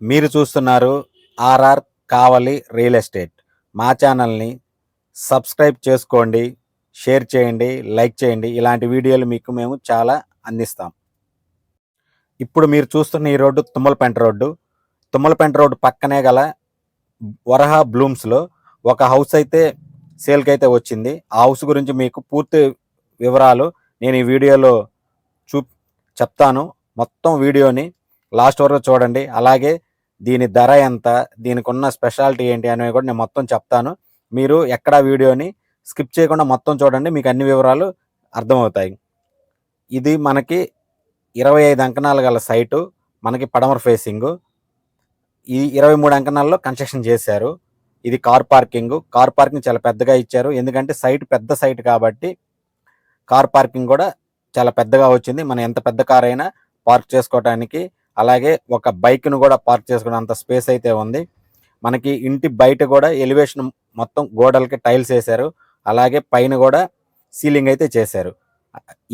మీరు చూస్తున్నారు ఆర్ఆర్ కావలి real estate. మా ఛానల్ని సబ్స్క్రైబ్ చేసుకోండి షేర్ చేయండి లైక్ చేయండి. ఇలాంటి వీడియోలు మీకు మేము చాలా అందిస్తాం. ఇప్పుడు మీరు చూస్తున్న ఈ road Tummalapenta road. Tummalapenta road పక్కనే గల వరహా బ్లూమ్స్లో ఒక హౌస్ అయితే సేల్కి అయితే వచ్చింది. ఆ హౌస్ గురించి మీకు పూర్తి వివరాలు నేను ఈ వీడియోలో చూ చెప్తాను. మొత్తం వీడియోని లాస్ట్ వరకు చూడండి. అలాగే దీని ధర ఎంత దీనికి ఉన్న స్పెషాలిటీ ఏంటి అనేవి కూడా నేను మొత్తం చెప్తాను. మీరు ఎక్కడ వీడియోని స్కిప్ చేయకుండా మొత్తం చూడండి మీకు అన్ని వివరాలు అర్థమవుతాయి. ఇది మనకి ఇరవై ఐదు అంకణాలు గల సైటు మనకి పడమర ఫేసింగ్. ఈ ఇరవై మూడు అంకణాల్లో కన్స్ట్రక్షన్ చేశారు. ఇది కార్ పార్కింగ్. కార్ పార్కింగ్ చాలా పెద్దగా ఇచ్చారు. ఎందుకంటే సైట్ పెద్ద సైట్ కాబట్టి కార్ పార్కింగ్ కూడా చాలా పెద్దగా వచ్చింది. మనం ఎంత పెద్ద కార్ అయినా పార్క్ చేసుకోవడానికి అలాగే ఒక బైక్ను కూడా పార్క్ చేసుకునేంత స్పేస్ అయితే ఉంది. మనకి ఇంటి బయట కూడా ఎలివేషన్ మొత్తం గోడలకి టైల్స్ వేశారు. అలాగే పైన కూడా సీలింగ్ అయితే చేశారు.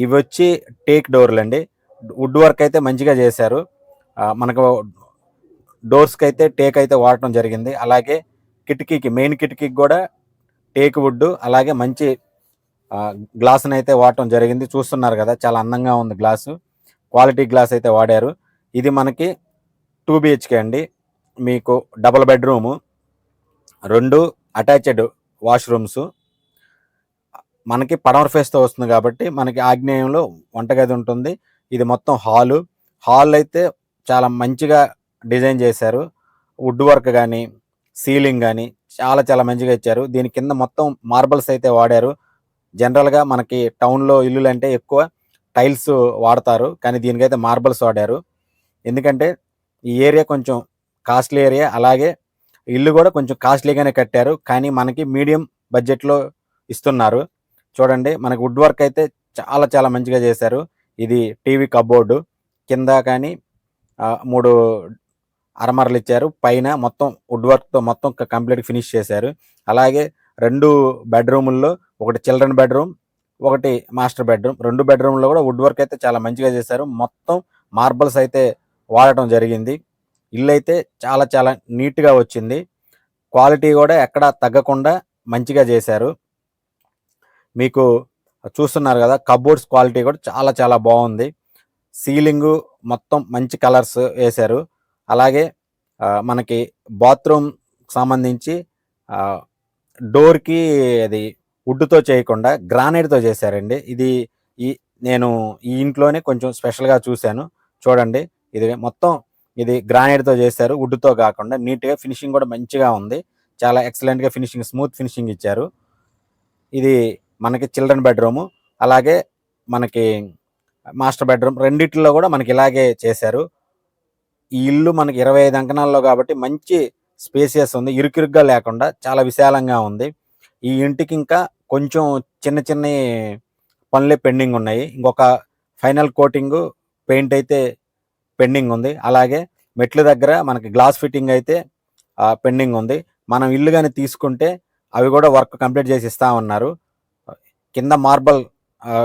ఇవి వచ్చి టేక్ డోర్లు అండి. వుడ్ వర్క్ అయితే మంచిగా చేశారు. మనకు డోర్స్కి అయితే టేక్ అయితే వాడటం జరిగింది. అలాగే కిటికీకి మెయిన్ కిటికీకి కూడా టేక్ వుడ్ అలాగే మంచి గ్లాస్ని అయితే వాడటం జరిగింది. చూస్తున్నారు కదా చాలా అందంగా ఉంది గ్లాసు క్వాలిటీ గ్లాస్ అయితే వాడారు. ఇది మనకి టూ బిహెచ్కే అండి. మీకు డబుల్ బెడ్రూము రెండు అటాచ్డ్ వాష్రూమ్స్ మనకి పడమర ఫేస్తో వస్తుంది కాబట్టి మనకి ఆగ్నేయంలో వంటగది ఉంటుంది. ఇది మొత్తం హాలు హాల్ అయితే చాలా మంచిగా డిజైన్ చేశారు. వుడ్ వర్క్ కానీ సీలింగ్ కానీ చాలా చాలా మంచిగా ఇచ్చారు. దీని కింద మొత్తం మార్బల్స్ అయితే వాడారు. జనరల్గా మనకి టౌన్లో ఇల్లులు అంటే ఎక్కువ టైల్స్ వాడతారు. కానీ దీనికైతే మార్బల్స్ వాడారు. ఎందుకంటే ఈ ఏరియా కొంచెం కాస్ట్లీ ఏరియా అలాగే ఇల్లు కూడా కొంచెం కాస్ట్లీగానే కట్టారు కానీ మనకి మీడియం బడ్జెట్లో ఇస్తున్నారు. చూడండి మనకి వుడ్ వర్క్ అయితే చాలా చాలా మంచిగా చేశారు. ఇది టీవీ కబోర్డు కింద కానీ మూడు అరమరలు ఇచ్చారు. పైన మొత్తం వుడ్ వర్క్తో మొత్తం కంప్లీట్ ఫినిష్ చేశారు. అలాగే రెండు బెడ్రూముల్లో ఒకటి చిల్డ్రన్ బెడ్రూమ్ ఒకటి మాస్టర్ బెడ్రూమ్. రెండు బెడ్రూమ్లో కూడా వుడ్ వర్క్ అయితే చాలా మంచిగా చేశారు. మొత్తం మార్బల్స్ అయితే వాడటం జరిగింది. ఇల్లు అయితే చాలా చాలా నీట్గా వచ్చింది. క్వాలిటీ కూడా ఎక్కడ తగ్గకుండా మంచిగా చేశారు. మీకు చూస్తున్నారు కదా కబోర్డ్స్ క్వాలిటీ కూడా చాలా చాలా బాగుంది. సీలింగు మొత్తం మంచి కలర్స్ వేశారు. అలాగే మనకి బాత్రూమ్ సంబంధించి డోర్కి అది వుడ్తో చేయకుండా గ్రానైట్తో చేశారండి. ఇది ఈ నేను ఈ ఇంట్లోనే కొంచెం స్పెషల్గా చూశాను. చూడండి. ఇది మొత్తం ఇది గ్రానైట్తో చేశారు వుడ్తో కాకుండా నీట్గా ఫినిషింగ్ కూడా మంచిగా ఉంది. చాలా ఎక్సలెంట్గా ఫినిషింగ్ స్మూత్ ఫినిషింగ్ ఇచ్చారు. ఇది మనకి చిల్డ్రన్ బెడ్రూము అలాగే మనకి మాస్టర్ బెడ్రూమ్ రెండిట్లో కూడా మనకి ఇలాగే చేశారు. ఈ ఇల్లు మనకి ఇరవై ఐదు అంకణాల్లో కాబట్టి మంచి స్పేసియస్ ఉంది ఇరుకిరుగ్గా లేకుండా చాలా విశాలంగా ఉంది. ఈ ఇంటికి ఇంకా కొంచెం చిన్న చిన్న పనులే పెండింగ్ ఉన్నాయి. ఇంకొక ఫైనల్ కోటింగ్ పెయింట్ అయితే పెండింగ్ ఉంది. అలాగే మెట్ల దగ్గర మనకి గ్లాస్ ఫిట్టింగ్ అయితే పెండింగ్ ఉంది. మనం ఇల్లు కానీ తీసుకుంటే అవి కూడా వర్క్ కంప్లీట్ చేసి ఇస్తా ఉన్నారు. కింద మార్బల్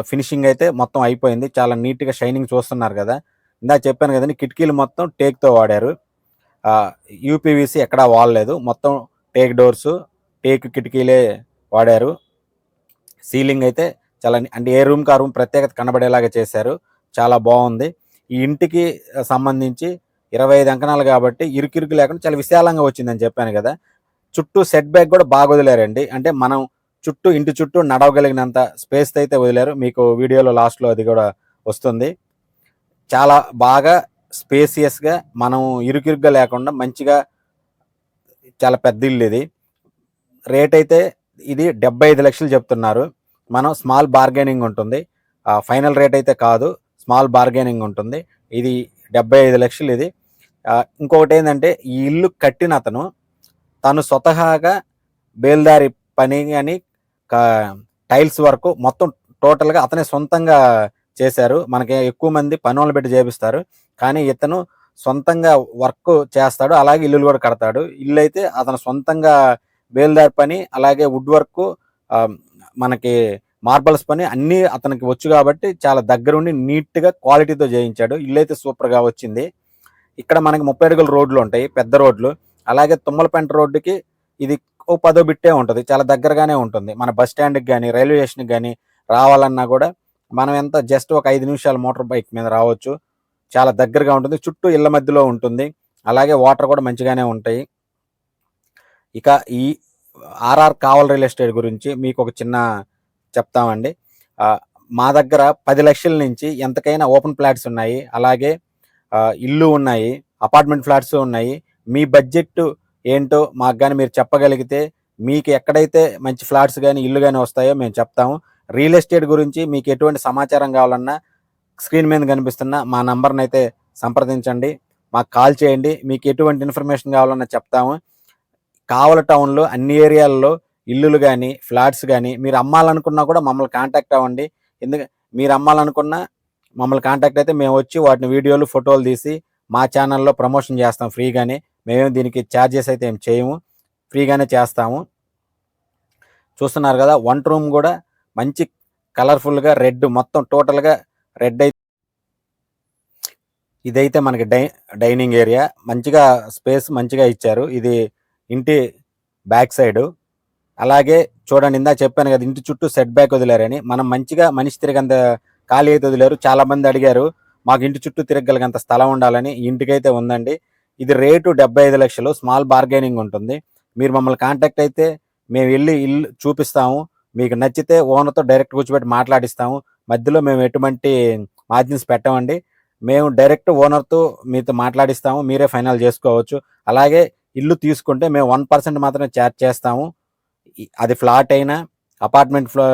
ఫినిషింగ్ అయితే మొత్తం అయిపోయింది. చాలా నీట్గా షైనింగ్ చూస్తున్నారు కదా. ఇందాక చెప్పాను కదండి కిటికీలు మొత్తం టేక్తో వాడారు. యూపీవీసీ ఎక్కడా వాడలేదు. మొత్తం టేక్ డోర్స్ టేక్ కిటికీలే వాడారు. సీలింగ్ అయితే చాలా అంటే ఏ రూమ్కి ఆ రూమ్ ప్రత్యేకత కనబడేలాగా చేశారు. చాలా బాగుంది. ఈ ఇంటికి సంబంధించి ఇరవై ఐదు అంకణాలు కాబట్టి ఇరుకిరుకు లేకుండా చాలా విశాలంగా వచ్చిందని చెప్పాను కదా. చుట్టూ సెట్ బ్యాక్ కూడా బాగా వదిలేరండి. అంటే మనం చుట్టూ ఇంటి చుట్టూ నడవగలిగినంత స్పేస్ అయితే వదిలేరు. మీకు వీడియోలో లాస్ట్లో అది కూడా వస్తుంది. చాలా బాగా స్పేసియస్గా మనం ఇరుకిరుగ్గా లేకుండా మంచిగా చాలా పెద్ద ఇల్లు ఇది. రేట్ అయితే ఇది డెబ్బై ఐదు లక్షలు చెప్తున్నారు. మనం స్మాల్ బార్గెనింగ్ ఉంటుంది. ఫైనల్ రేట్ అయితే కాదు. స్మాల్ బార్గెనింగ్ ఉంటుంది. ఇది డెబ్బై ఐదు లక్షలు ఇది. ఇంకొకటి ఏంటంటే ఈ ఇల్లు కట్టిన అతను తను స్వతహాగా బేల్దారి పని అని టైల్స్ వరకు మొత్తం టోటల్గా అతనే సొంతంగా చేశారు. మనకి ఎక్కువ మంది పనులు పెట్టి చేపిస్తారు. కానీ ఇతను సొంతంగా వర్క్ చేస్తాడు. అలాగే ఇల్లులు కూడా కడతాడు. ఇల్లు అయితే అతను సొంతంగా బేల్దారి పని అలాగే వుడ్ వర్క్ మనకి మార్బల్స్ పని అన్నీ అతనికి వచ్చు కాబట్టి చాలా దగ్గరుండి నీట్గా క్వాలిటీతో చేయించాడు. ఇల్లు అయితే సూపర్గా వచ్చింది. ఇక్కడ మనకి ముప్పై అడుగుల రోడ్లు ఉంటాయి పెద్ద రోడ్లు. అలాగే తుమ్మలపెంట రోడ్డుకి ఇది ఓ పదో బిట్టే ఉంటుంది చాలా దగ్గరగానే ఉంటుంది. మన బస్ స్టాండ్కి కానీ రైల్వే స్టేషన్కి కానీ రావాలన్నా కూడా మనం ఎంత జస్ట్ ఒక ఐదు నిమిషాలు మోటార్ బైక్ మీద రావచ్చు. చాలా దగ్గరగా ఉంటుంది చుట్టూ ఇళ్ళ మధ్యలో ఉంటుంది. అలాగే వాటర్ కూడా మంచిగానే ఉంటాయి. ఇక ఈ ఆర్ఆర్ కావల్ రియల్ ఎస్టేట్ గురించి మీకు ఒక చిన్న చెప్తామండి. మా దగ్గర పది లక్షల నుంచి ఎంతకైనా ఓపెన్ ఫ్లాట్స్ ఉన్నాయి. అలాగే ఇల్లు ఉన్నాయి అపార్ట్మెంట్ ఫ్లాట్స్ ఉన్నాయి. మీ బడ్జెట్ ఏంటో మాకు కానీ మీరు చెప్పగలిగితే మీకు ఎక్కడైతే మంచి ఫ్లాట్స్ కానీ ఇల్లు కానీ వస్తాయో మేము చెప్తాము. రియల్ ఎస్టేట్ గురించి మీకు ఎటువంటి సమాచారం కావాలన్నా స్క్రీన్ మీద కనిపిస్తున్న మా నంబర్ని అయితే సంప్రదించండి. మాకు కాల్ చేయండి. మీకు ఎటువంటి ఇన్ఫర్మేషన్ కావాలన్నా చెప్తాము. కావల టౌన్లో అన్ని ఏరియాల్లో ఇల్లులు కానీ ఫ్లాట్స్ కానీ మీరు అమ్మాలనుకున్నా కూడా మమ్మల్ని కాంటాక్ట్ అవ్వండి. ఎందుకంటే మీరు అమ్మాలనుకున్నా మమ్మల్ని కాంటాక్ట్ అయితే మేము వచ్చి వాటిని వీడియోలు ఫోటోలు తీసి మా ఛానల్లో ప్రమోషన్ చేస్తాం ఫ్రీగానే. మేమేం దీనికి ఛార్జెస్ అయితే ఏం చేయము. ఫ్రీగానే చేస్తాము. చూస్తున్నారు కదా వన్ రూమ్ కూడా మంచి కలర్ఫుల్గా రెడ్ మొత్తం టోటల్గా రెడ్ అయితే ఇదైతే మనకి డై డైనింగ్ ఏరియా. మంచిగా స్పేస్ మంచిగా ఇచ్చారు. ఇది ఇంటి బ్యాక్ సైడ్. అలాగే చూడండి ఇందా చెప్పాను కదా ఇంటి చుట్టూ సెట్ బ్యాక్ వదిలేరని. మనం మంచిగా మనిషి తిరిగంత ఖాళీ అయితే వదిలేరు. చాలా మంది అడిగారు మాకు ఇంటి చుట్టూ తిరగలిగంత స్థలం ఉండాలని ఇంటికైతే ఉందండి. ఇది రేటు డెబ్బై ఐదు లక్షలు స్మాల్ బార్గెనింగ్ ఉంటుంది. మీరు మమ్మల్ని కాంటాక్ట్ అయితే మేము వెళ్ళి ఇల్లు చూపిస్తాము. మీకు నచ్చితే ఓనర్తో డైరెక్ట్ కూర్చోబెట్టి మాట్లాడిస్తాము. మధ్యలో మేము ఎటువంటి మార్జిన్స్ పెట్టమండి. మేము డైరెక్ట్ ఓనర్తో మీతో మాట్లాడిస్తాము. మీరే ఫైనల్ చేసుకోవచ్చు. అలాగే ఇల్లు తీసుకుంటే మేము వన్ పర్సెంట్ మాత్రమే ఛార్జ్ చేస్తాము. అది ఫ్లాట్ అయినా అపార్ట్మెంట్ ఫ్లా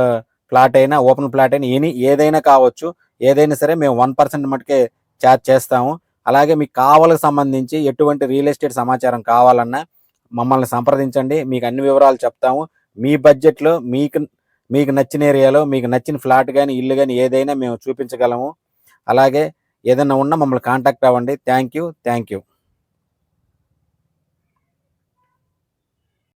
ఫ్లాట్ అయినా ఓపెన్ ఫ్లాట్ అయినా ఎనీ ఏదైనా కావచ్చు ఏదైనా సరే మేము వన్ పర్సెంట్ మటుకే ఛార్జ్ చేస్తాము. అలాగే మీకు కావాలకు సంబంధించి ఎటువంటి రియల్ ఎస్టేట్ సమాచారం కావాలన్నా మమ్మల్ని సంప్రదించండి. మీకు అన్ని వివరాలు చెప్తాము. మీ బడ్జెట్లో మీకు మీకు నచ్చిన ఏరియాలో మీకు నచ్చిన ఫ్లాట్ కానీ ఇల్లు కానీ ఏదైనా మేము చూపించగలము. అలాగే ఏదైనా ఉన్నా మమ్మల్ని కాంటాక్ట్ అవ్వండి. Thank you. Thank you.